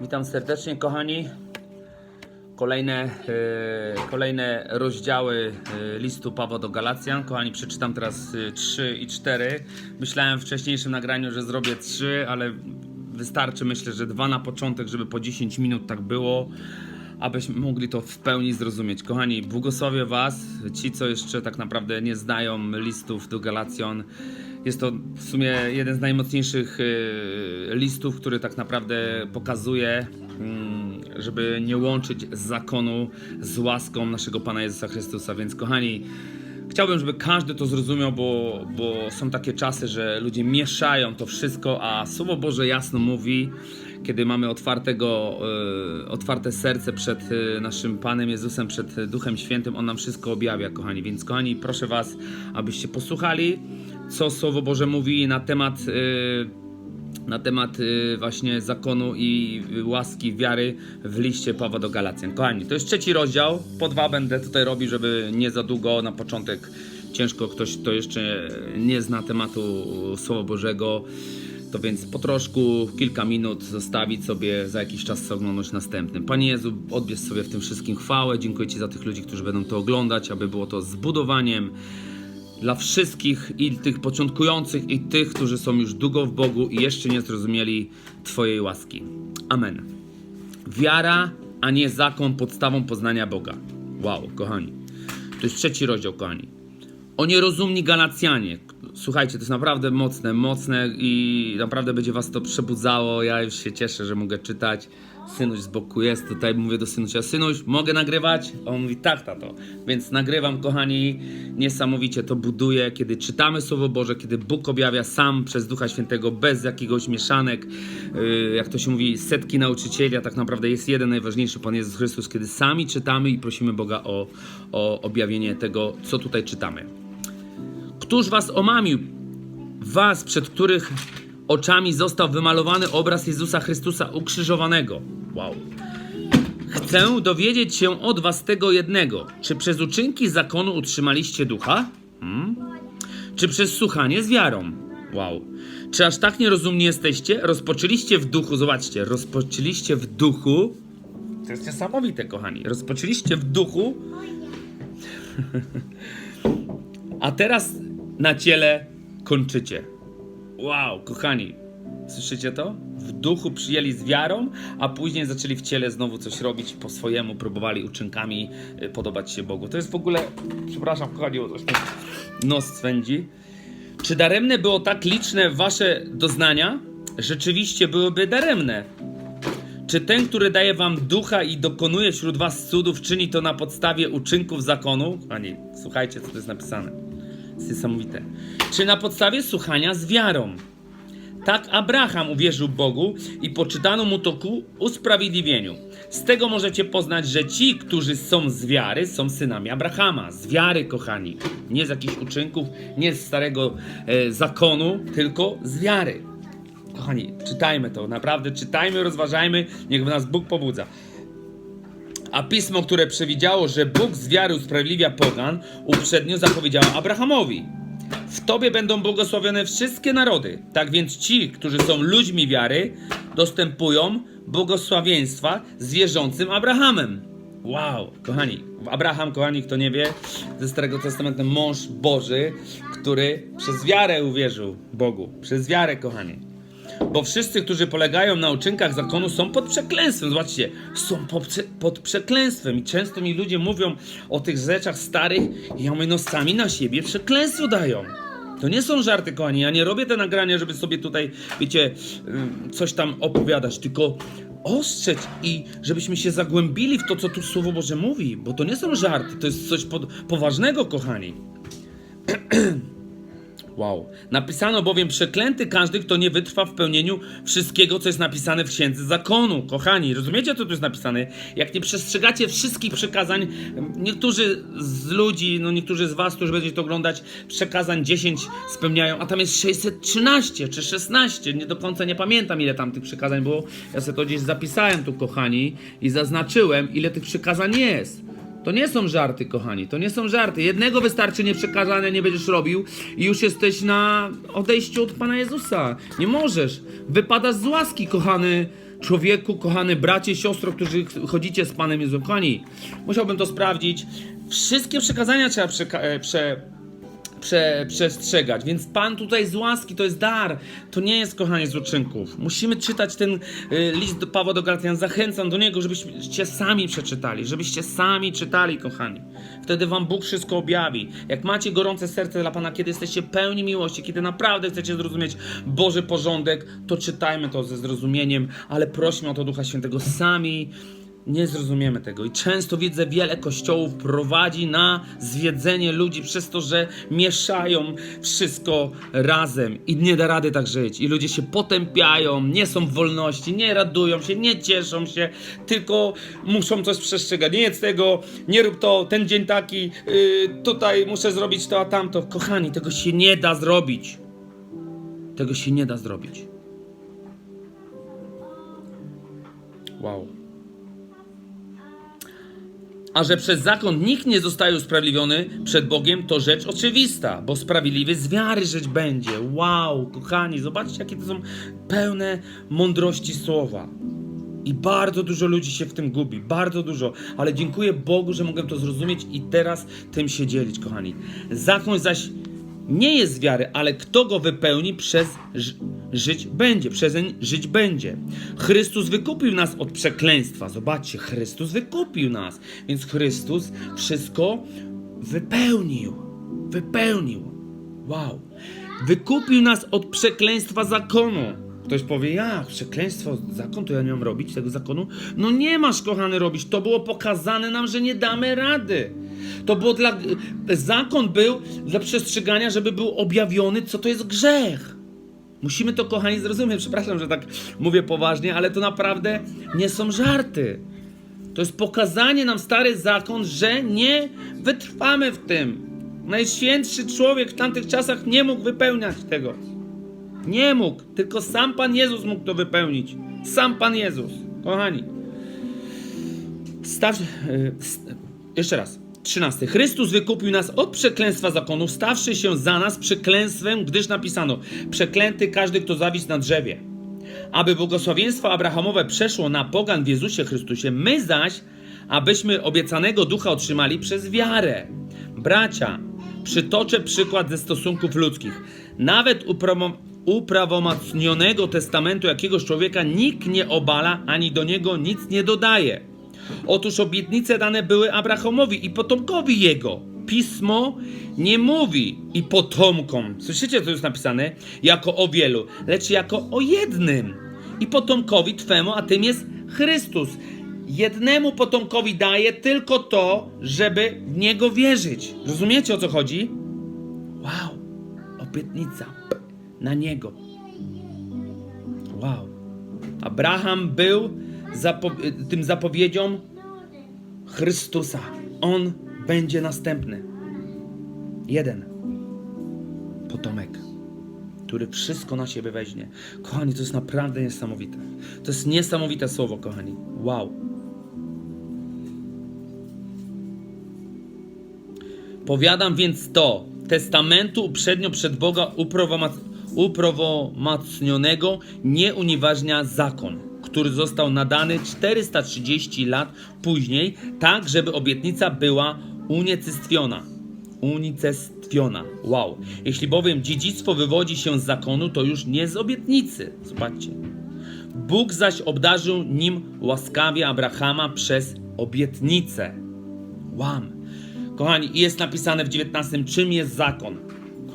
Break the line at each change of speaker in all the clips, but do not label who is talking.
Witam serdecznie, kochani. Kolejne, e, kolejne rozdziały e, listu Pawła do Galacjan. Kochani, przeczytam teraz e, 3 i 4. Myślałem w wcześniejszym nagraniu, że zrobię 3, ale wystarczy myślę, że dwa na początek, żeby po 10 minut tak było, abyśmy mogli to w pełni zrozumieć. Kochani, błogosławię Was, ci co jeszcze tak naprawdę nie znają listów do Galacjan. Jest to w sumie jeden z najmocniejszych e, listów, który tak naprawdę pokazuje, mm, żeby nie łączyć zakonu z łaską naszego Pana Jezusa Chrystusa. Więc kochani, chciałbym, żeby każdy to zrozumiał, bo, bo są takie czasy, że ludzie mieszają to wszystko, a Słowo Boże jasno mówi, kiedy mamy otwartego, e, otwarte serce przed e, naszym Panem Jezusem, przed Duchem Świętym, On nam wszystko objawia, kochani. Więc kochani, proszę Was, abyście posłuchali, co Słowo Boże mówi na temat, e, na temat e, właśnie zakonu i łaski wiary w liście Pawła do Galacjan. Kochani, to jest trzeci rozdział, po dwa będę tutaj robił, żeby nie za długo na początek ciężko ktoś, kto jeszcze nie zna tematu Słowa Bożego, to więc po troszku, kilka minut zostawić sobie, za jakiś czas oglądać następnym. Panie Jezu, odbierz sobie w tym wszystkim chwałę. Dziękuję Ci za tych ludzi, którzy będą to oglądać, aby było to zbudowaniem dla wszystkich i tych początkujących i tych, którzy są już długo w Bogu i jeszcze nie zrozumieli Twojej łaski. Amen. Wiara, a nie zakon podstawą poznania Boga. Wow, kochani. To jest trzeci rozdział, kochani. O nierozumni Galacjanie. Słuchajcie, to jest naprawdę mocne, mocne i naprawdę będzie was to przebudzało. Ja już się cieszę, że mogę czytać. Synuś z boku jest, tutaj mówię do synusia, synuś, mogę nagrywać? A on mówi, tak, tato. Więc nagrywam, kochani, niesamowicie to buduje, kiedy czytamy Słowo Boże, kiedy Bóg objawia sam przez Ducha Świętego, bez jakiegoś mieszanek, yy, jak to się mówi, setki nauczycieli, a tak naprawdę jest jeden najważniejszy, Pan Jezus Chrystus, kiedy sami czytamy i prosimy Boga o, o objawienie tego, co tutaj czytamy. Któż was omamił? Was, przed których oczami został wymalowany obraz Jezusa Chrystusa ukrzyżowanego. Wow. Chcę dowiedzieć się od was tego jednego. Czy przez uczynki zakonu utrzymaliście ducha? Hmm? Czy przez słuchanie z wiarą? Wow. Czy aż tak nierozumni jesteście? Rozpoczęliście w duchu, zobaczcie, rozpoczęliście w duchu. To jest niesamowite, kochani. Rozpoczęliście w duchu a teraz na ciele kończycie. Wow, kochani, słyszycie to? W duchu przyjęli z wiarą, a później zaczęli w ciele znowu coś robić po swojemu, próbowali uczynkami y, podobać się Bogu. To jest w ogóle, przepraszam, kochani, o coś nos swędzi. Czy daremne było tak liczne wasze doznania? Rzeczywiście byłyby daremne. Czy ten, który daje wam ducha i dokonuje wśród was cudów, czyni to na podstawie uczynków zakonu? Ani, słuchajcie, co tu jest napisane. Jest niesamowite. Czy na podstawie słuchania z wiarą? Tak Abraham uwierzył Bogu i poczytano mu to ku usprawiedliwieniu. Z tego możecie poznać, że ci, którzy są z wiary, są synami Abrahama. Z wiary, kochani. Nie z jakichś uczynków, nie z starego e, zakonu, tylko z wiary. Kochani, czytajmy to, naprawdę czytajmy, rozważajmy, niech nas Bóg pobudza. A pismo, które przewidziało, że Bóg z wiary usprawiedliwia pogan, uprzednio zapowiedziało Abrahamowi. W Tobie będą błogosławione wszystkie narody. Tak więc ci, którzy są ludźmi wiary, dostępują błogosławieństwa z wierzącym Abrahamem. Wow, kochani, Abraham, kochani, kto nie wie, ze Starego Testamentu mąż Boży, który przez wiarę uwierzył Bogu. Przez wiarę, kochani. Bo wszyscy, którzy polegają na uczynkach zakonu, są pod przekleństwem. Zobaczcie, są pod, pod przekleństwem. I często mi ludzie mówią o tych rzeczach starych, i ja mówię, no sami na siebie przekleństwo dają. To nie są żarty, kochani. Ja nie robię te nagrania, żeby sobie tutaj, wiecie, ym, coś tam opowiadać, tylko ostrzec i żebyśmy się zagłębili w to, co tu Słowo Boże mówi. Bo to nie są żarty, to jest coś poważnego, kochani. Wow. Napisano bowiem przeklęty każdy, kto nie wytrwa w pełnieniu wszystkiego, co jest napisane w księdze zakonu. Kochani, rozumiecie, co tu jest napisane? Jak nie przestrzegacie wszystkich przykazań, niektórzy z ludzi, no niektórzy z was, którzy będziecie to oglądać, przekazań 10 spełniają, a tam jest 613 czy 16, nie do końca nie pamiętam, ile tam tych przykazań było. Ja sobie to gdzieś zapisałem tu, kochani, i zaznaczyłem, ile tych przykazań jest. To nie są żarty, kochani, to nie są żarty. Jednego wystarczy nieprzekazania, nie będziesz robił i już jesteś na odejściu od Pana Jezusa. Nie możesz. Wypadasz z łaski, kochany człowieku, kochany bracie, siostro, którzy ch- chodzicie z Panem Jezusem. Kochani, musiałbym to sprawdzić. Wszystkie przekazania trzeba przeka- e, prze, prze, przestrzegać. Więc Pan tutaj z łaski to jest dar. To nie jest kochanie z uczynków. Musimy czytać ten y, list do Pawła do Galatian. Zachęcam do niego, żebyście sami przeczytali, żebyście sami czytali, kochani. Wtedy Wam Bóg wszystko objawi. Jak macie gorące serce dla Pana, kiedy jesteście pełni miłości, kiedy naprawdę chcecie zrozumieć Boży porządek, to czytajmy to ze zrozumieniem, ale prośmy o to Ducha Świętego sami nie zrozumiemy tego. I często widzę, wiele kościołów prowadzi na zwiedzenie ludzi przez to, że mieszają wszystko razem i nie da rady tak żyć. I ludzie się potępiają, nie są w wolności, nie radują się, nie cieszą się, tylko muszą coś przestrzegać. Nie jedz tego, nie rób to, ten dzień taki, yy, tutaj muszę zrobić to, a tamto. Kochani, tego się nie da zrobić. Tego się nie da zrobić. Wow. A że przez zakon nikt nie zostaje usprawiedliwiony przed Bogiem, to rzecz oczywista, bo sprawiedliwy z wiary żyć będzie. Wow, kochani, zobaczcie, jakie to są pełne mądrości słowa. I bardzo dużo ludzi się w tym gubi, bardzo dużo, ale dziękuję Bogu, że mogę to zrozumieć i teraz tym się dzielić, kochani. Zakon zaś nie jest z wiary, ale kto go wypełni, przez ży- żyć będzie, przezeń żyć będzie. Chrystus wykupił nas od przekleństwa. Zobaczcie, Chrystus wykupił nas, więc Chrystus wszystko wypełnił. Wypełnił. Wow. Wykupił nas od przekleństwa zakonu. Ktoś powie, jak przekleństwo, zakon, to ja nie mam robić tego zakonu? No nie masz, kochany, robić. To było pokazane nam, że nie damy rady. To było dla. Zakon był dla przestrzegania, żeby był objawiony, co to jest grzech. Musimy to, kochani, zrozumieć. Przepraszam, że tak mówię poważnie, ale to naprawdę nie są żarty. To jest pokazanie nam stary zakon, że nie wytrwamy w tym. Najświętszy człowiek w tamtych czasach nie mógł wypełniać tego. Nie mógł, tylko sam Pan Jezus mógł to wypełnić. Sam Pan Jezus, kochani. Staw, st, jeszcze raz. 13. Chrystus wykupił nas od przekleństwa zakonu, stawszy się za nas przekleństwem, gdyż napisano: Przeklęty każdy, kto zawisł na drzewie. Aby błogosławieństwo Abrahamowe przeszło na pogan w Jezusie Chrystusie, my zaś, abyśmy obiecanego ducha otrzymali przez wiarę. Bracia, przytoczę przykład ze stosunków ludzkich. Nawet uprawo- uprawomocnionego testamentu jakiegoś człowieka nikt nie obala, ani do niego nic nie dodaje. Otóż obietnice dane były Abrahamowi i potomkowi jego. Pismo nie mówi i potomkom. Słyszycie, co jest napisane? Jako o wielu, lecz jako o jednym. I potomkowi twemu, a tym jest Chrystus. Jednemu potomkowi daje tylko to, żeby w niego wierzyć. Rozumiecie o co chodzi? Wow, obietnica na niego. Wow. Abraham był zapo- tym zapowiedzią Chrystusa. On będzie następny. Jeden potomek, który wszystko na siebie weźmie. Kochani, to jest naprawdę niesamowite. To jest niesamowite słowo, kochani. Wow. Powiadam więc to, testamentu uprzednio przed Boga uprowomac- uprawomocnionego nie unieważnia zakon, który został nadany 430 lat później, tak żeby obietnica była unicestwiona. Unicestwiona. Wow. Jeśli bowiem dziedzictwo wywodzi się z zakonu, to już nie z obietnicy. Zobaczcie. Bóg zaś obdarzył nim łaskawie Abrahama przez obietnicę. Łam. Kochani, jest napisane w 19, czym jest zakon.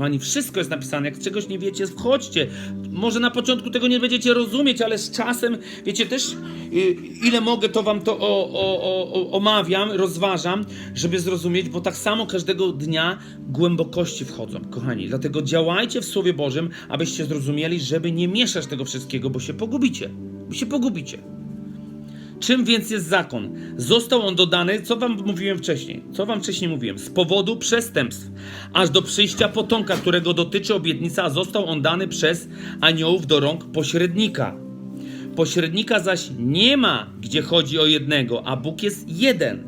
Kochani, wszystko jest napisane. Jak czegoś nie wiecie, wchodźcie. Może na początku tego nie będziecie rozumieć, ale z czasem, wiecie, też y, ile mogę, to wam to o, o, o, omawiam, rozważam, żeby zrozumieć, bo tak samo każdego dnia głębokości wchodzą, kochani. Dlatego działajcie w Słowie Bożym, abyście zrozumieli, żeby nie mieszać tego wszystkiego, bo się pogubicie. Bo się pogubicie. Czym więc jest zakon? Został on dodany, co wam mówiłem wcześniej, co wam wcześniej mówiłem, z powodu przestępstw, aż do przyjścia potomka, którego dotyczy obietnica, a został on dany przez aniołów do rąk pośrednika. Pośrednika zaś nie ma, gdzie chodzi o jednego, a Bóg jest jeden.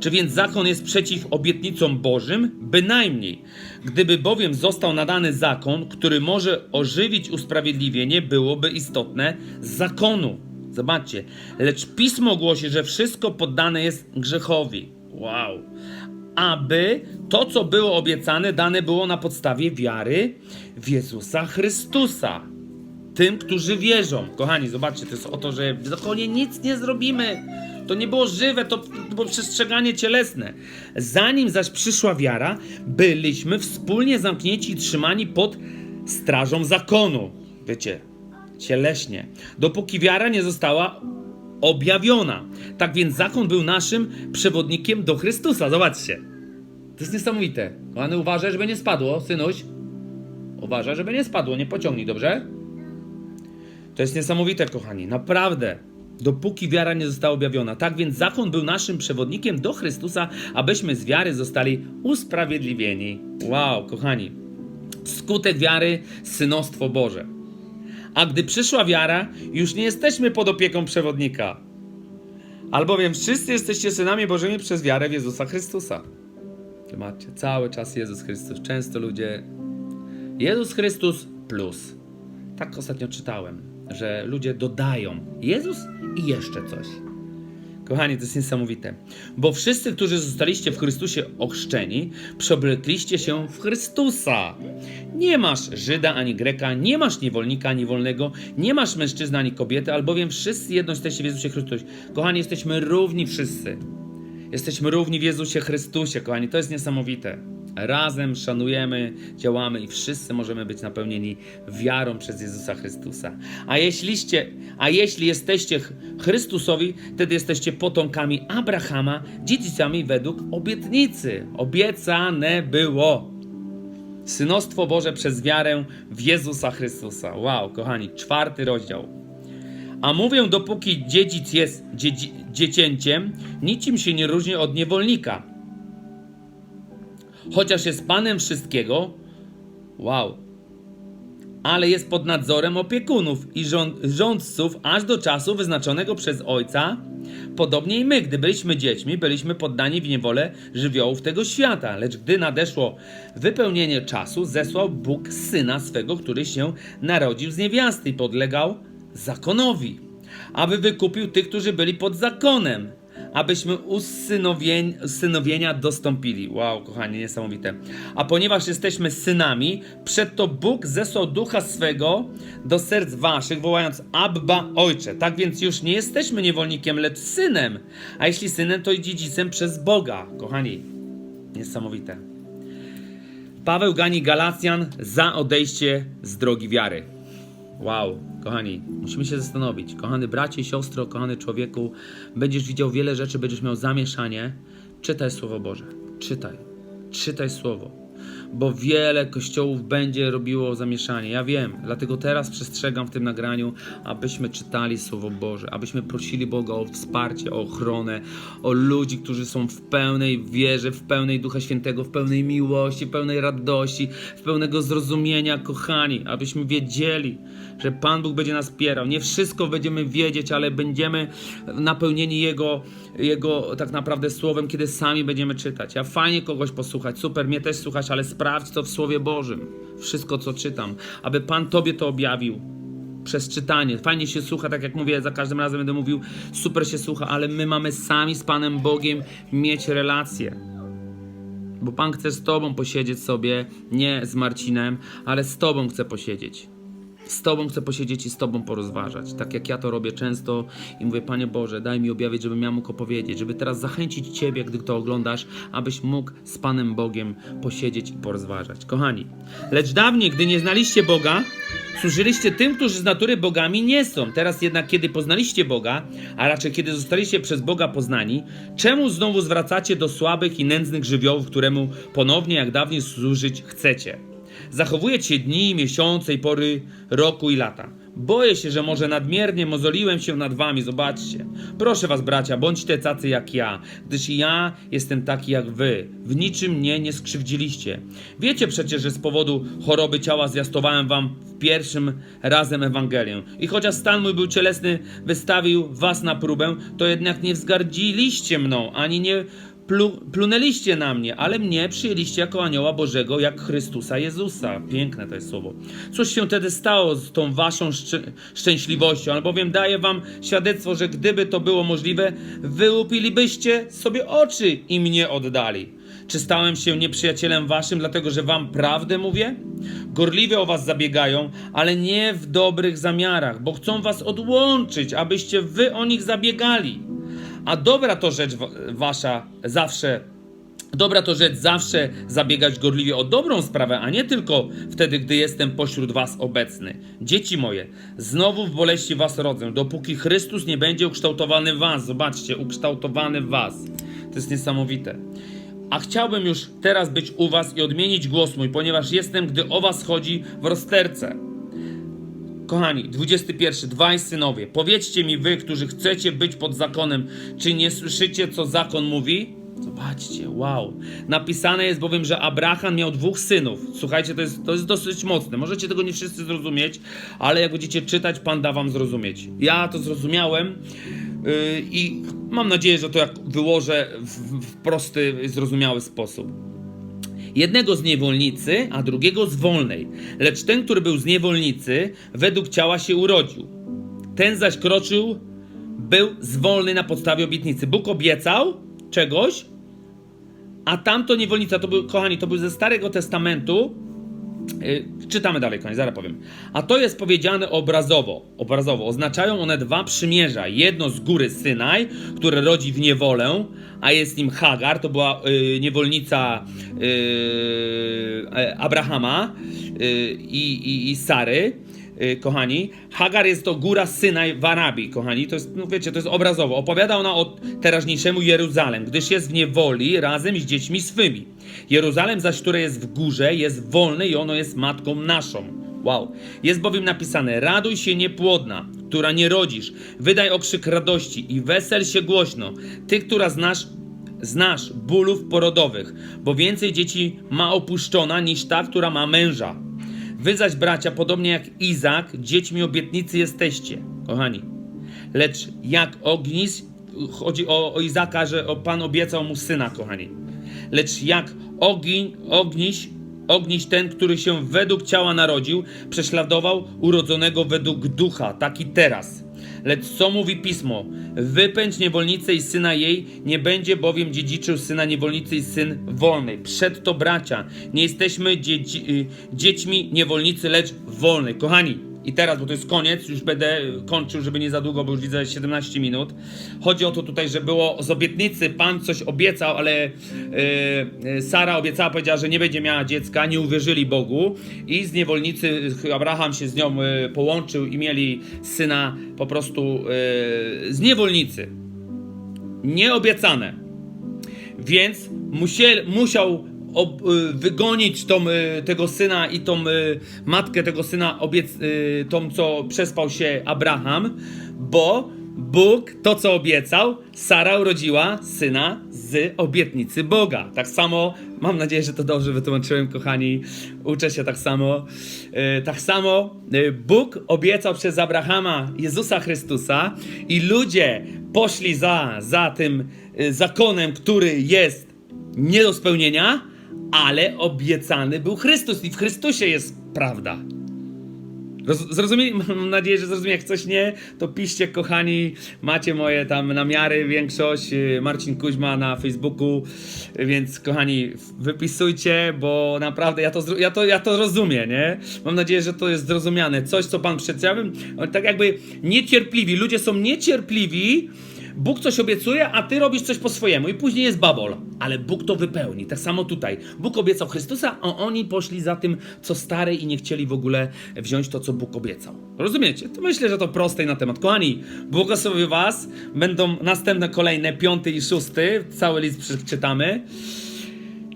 Czy więc zakon jest przeciw obietnicom Bożym? Bynajmniej. Gdyby bowiem został nadany zakon, który może ożywić usprawiedliwienie, byłoby istotne z zakonu. Zobaczcie. Lecz pismo głosi, że wszystko poddane jest grzechowi. Wow. Aby to, co było obiecane, dane było na podstawie wiary w Jezusa Chrystusa tym, którzy wierzą. Kochani, zobaczcie, to jest o to, że w zakonie nic nie zrobimy. To nie było żywe, to było przestrzeganie cielesne. Zanim zaś przyszła wiara, byliśmy wspólnie zamknięci i trzymani pod strażą zakonu. Wiecie, cieleśnie. Dopóki wiara nie została objawiona. Tak więc zakon był naszym przewodnikiem do Chrystusa. Zobaczcie. To jest niesamowite. Kochany, uważaj, żeby nie spadło, synuś. Uważaj, żeby nie spadło, nie pociągnij, dobrze? To jest niesamowite, kochani, naprawdę. Dopóki wiara nie została objawiona. Tak więc zakon był naszym przewodnikiem do Chrystusa, abyśmy z wiary zostali usprawiedliwieni. Wow, kochani. Skutek wiary synostwo Boże. A gdy przyszła wiara, już nie jesteśmy pod opieką przewodnika. Albowiem wszyscy jesteście synami Bożymi przez wiarę w Jezusa Chrystusa. Zobaczcie, cały czas Jezus Chrystus. Często ludzie. Jezus Chrystus plus. Tak ostatnio czytałem, że ludzie dodają Jezus i jeszcze coś. Kochani, to jest niesamowite. Bo wszyscy, którzy zostaliście w Chrystusie ochrzczeni, przeoblekliście się w Chrystusa. Nie masz Żyda ani Greka, nie masz niewolnika ani wolnego, nie masz mężczyzny ani kobiety, albowiem wszyscy jedno jesteście w Jezusie Chrystusie. Kochani, jesteśmy równi wszyscy. Jesteśmy równi w Jezusie Chrystusie, kochani. To jest niesamowite. Razem szanujemy, działamy i wszyscy możemy być napełnieni wiarą przez Jezusa Chrystusa. A jeśliście, a jeśli jesteście ch- Chrystusowi, wtedy jesteście potomkami Abrahama, dziedzicami według obietnicy. Obiecane było. Synostwo Boże przez wiarę w Jezusa Chrystusa. Wow, kochani, czwarty rozdział. A mówię, dopóki dziedzic jest dziedzi- dziecięciem, niczym się nie różni od niewolnika. Chociaż jest panem wszystkiego, wow, ale jest pod nadzorem opiekunów i rząd, rządców aż do czasu wyznaczonego przez ojca. Podobnie i my, gdy byliśmy dziećmi, byliśmy poddani w niewolę żywiołów tego świata, lecz gdy nadeszło wypełnienie czasu, zesłał Bóg syna swego, który się narodził z niewiasty i podlegał zakonowi, aby wykupił tych, którzy byli pod zakonem, abyśmy usynowienia dostąpili. Wow, kochani, niesamowite. A ponieważ jesteśmy synami, przedto Bóg zesłał ducha swego do serc waszych, wołając Abba, Ojcze. Tak więc już nie jesteśmy niewolnikiem, lecz synem. A jeśli synem, to i dziedzicem przez Boga. Kochani, niesamowite. Paweł gani Galacjan za odejście z drogi wiary. Wow, kochani, musimy się zastanowić. Kochany bracie, siostro, kochany człowieku, będziesz widział wiele rzeczy, będziesz miał zamieszanie. Czytaj Słowo Boże. Czytaj. Czytaj Słowo. Bo wiele kościołów będzie robiło zamieszanie. Ja wiem, dlatego teraz przestrzegam w tym nagraniu, abyśmy czytali Słowo Boże, abyśmy prosili Boga o wsparcie, o ochronę, o ludzi, którzy są w pełnej wierze, w pełnej Ducha Świętego, w pełnej miłości, w pełnej radości, w pełnego zrozumienia, kochani, abyśmy wiedzieli, że Pan Bóg będzie nas wspierał. Nie wszystko będziemy wiedzieć, ale będziemy napełnieni Jego, Jego tak naprawdę Słowem, kiedy sami będziemy czytać. Ja fajnie kogoś posłuchać, super, mnie też słuchać, ale sprawdź to w Słowie Bożym. Wszystko, co czytam, aby Pan Tobie to objawił przez czytanie. Fajnie się słucha, tak jak mówię, za każdym razem będę mówił, super się słucha, ale my mamy sami z Panem Bogiem mieć relacje. Bo Pan chce z Tobą posiedzieć sobie, nie z Marcinem, ale z Tobą chce posiedzieć. Z Tobą chcę posiedzieć i z Tobą porozważać. Tak jak ja to robię często i mówię, Panie Boże, daj mi objawić, żebym ja mógł opowiedzieć, żeby teraz zachęcić Ciebie, gdy to oglądasz, abyś mógł z Panem Bogiem posiedzieć i porozważać. Kochani, lecz dawniej, gdy nie znaliście Boga, służyliście tym, którzy z natury bogami nie są. Teraz jednak, kiedy poznaliście Boga, a raczej kiedy zostaliście przez Boga poznani, czemu znowu zwracacie do słabych i nędznych żywiołów, któremu ponownie, jak dawniej, służyć chcecie? Zachowujecie dni, miesiące i pory roku i lata. Boję się, że może nadmiernie mozoliłem się nad wami, zobaczcie. Proszę was, bracia, bądźcie tacy jak ja, gdyż ja jestem taki jak wy. W niczym mnie nie skrzywdziliście. Wiecie przecież, że z powodu choroby ciała zwiastowałem wam w pierwszym razem Ewangelię. I chociaż stan mój był cielesny, wystawił was na próbę, to jednak nie wzgardziliście mną, ani nie plu, plunęliście na mnie, ale mnie przyjęliście jako anioła Bożego, jak Chrystusa Jezusa. Piękne to jest słowo. Cóż się wtedy stało z tą waszą szczę- szczęśliwością? Albowiem daję wam świadectwo, że gdyby to było możliwe, wyłupilibyście sobie oczy i mnie oddali. Czy stałem się nieprzyjacielem waszym, dlatego że wam prawdę mówię? Gorliwie o was zabiegają, ale nie w dobrych zamiarach, bo chcą was odłączyć, abyście wy o nich zabiegali. A dobra to rzecz wa- wasza zawsze Dobra to rzecz zawsze zabiegać gorliwie o dobrą sprawę, a nie tylko wtedy, gdy jestem pośród was obecny. Dzieci moje, znowu w boleści was rodzę, dopóki Chrystus nie będzie ukształtowany w was. Zobaczcie, ukształtowany w was. To jest niesamowite. A chciałbym już teraz być u was i odmienić głos mój, ponieważ jestem, gdy o was chodzi w rozterce. Kochani, 21. Dwaj synowie. Powiedzcie mi wy, którzy chcecie być pod zakonem, czy nie słyszycie, co zakon mówi? Zobaczcie, wow. Napisane jest bowiem, że Abraham miał dwóch synów. Słuchajcie, to jest, to jest dosyć mocne. Możecie tego nie wszyscy zrozumieć, ale jak będziecie czytać, Pan da wam zrozumieć. Ja to zrozumiałem yy, i mam nadzieję, że to jak wyłożę w, w prosty, zrozumiały sposób. Jednego z niewolnicy, a drugiego z wolnej. Lecz ten, który był z niewolnicy, według ciała się urodził. Ten zaś kroczył, był z wolnej na podstawie obietnicy. Bóg obiecał czegoś, a tamto niewolnica, to był, kochani, to był ze Starego Testamentu. Yy, czytamy dalej, kochani, zaraz powiem. A to jest powiedziane obrazowo. Obrazowo oznaczają one dwa przymierza. Jedno z góry Synaj, które rodzi w niewolę, a jest nim Hagar, to była yy, niewolnica yy, e, Abrahama i, i, i Sary. Yy, kochani, Hagar jest to góra Synaj w Arabii, kochani, to jest, no wiecie, to jest obrazowo. Opowiada ona o teraźniejszemu Jeruzalem, gdyż jest w niewoli razem z dziećmi swymi. Jeruzalem zaś, które jest w górze, jest wolne i ono jest matką naszą. Wow. Jest bowiem napisane: Raduj się niepłodna, która nie rodzisz, wydaj okrzyk radości i wesel się głośno, ty, która znasz znasz bólów porodowych, bo więcej dzieci ma opuszczona niż ta, która ma męża. Wy zaś, bracia, podobnie jak Izak, dziećmi obietnicy jesteście, kochani. Lecz jak ognis, chodzi o, o Izaka, że Pan obiecał mu syna, kochani. Lecz jak ogień, ogniś, ogniś ten, który się według ciała narodził, prześladował urodzonego według ducha, taki teraz. Lecz co mówi pismo? Wypędź niewolnicę i syna jej, nie będzie bowiem dziedziczył syna niewolnicy i syn wolnej. Przedto bracia, nie jesteśmy dzieci, y, dziećmi niewolnicy, lecz wolnej. Kochani, i teraz, bo to jest koniec, już będę kończył, żeby nie za długo, bo już widzę 17 minut. Chodzi o to tutaj, że było z obietnicy, Pan coś obiecał, ale yy, Sara obiecała, powiedziała, że nie będzie miała dziecka, nie uwierzyli Bogu i z niewolnicy Abraham się z nią yy, połączył i mieli syna po prostu yy, z niewolnicy. Nieobiecane. Więc musiel, musiał ob, y, wygonić tą, y, tego syna i tą y, matkę tego syna, obiec, tą co przespał się Abraham, bo Bóg to co obiecał, Sara urodziła syna z obietnicy Boga. Tak samo, mam nadzieję, że to dobrze wytłumaczyłem, kochani. Uczę się tak samo. Tak samo Bóg obiecał przez Abrahama Jezusa Chrystusa i ludzie poszli za, za tym zakonem, który jest nie do spełnienia, ale obiecany był Chrystus i w Chrystusie jest prawda. Roz, zrozumieli? Mam nadzieję, że zrozumieli. Jak coś nie, to piszcie, kochani. Macie moje tam namiary, większość. Yy, Marcin Kuźma na Facebooku. Więc, kochani, wypisujcie, bo naprawdę ja to, ja to, ja to rozumiem, nie? Mam nadzieję, że to jest zrozumiane. Coś, co Pan przedstawił. Tak jakby niecierpliwi. Ludzie są niecierpliwi. Bóg coś obiecuje, a ty robisz coś po swojemu i później jest babol. Ale Bóg to wypełni. Tak samo tutaj. Bóg obiecał Chrystusa, a oni poszli za tym, co stare i nie chcieli w ogóle wziąć to, co Bóg obiecał. Rozumiecie? To myślę, że to proste na temat. Kochani, błogosławię was. Będą następne, kolejne, piąty i szósty. Cały list przeczytamy.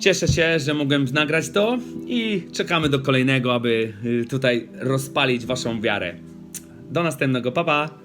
Cieszę się, że mogłem nagrać to i czekamy do kolejnego, aby y, tutaj rozpalić waszą wiarę. Do następnego, papa. Pa.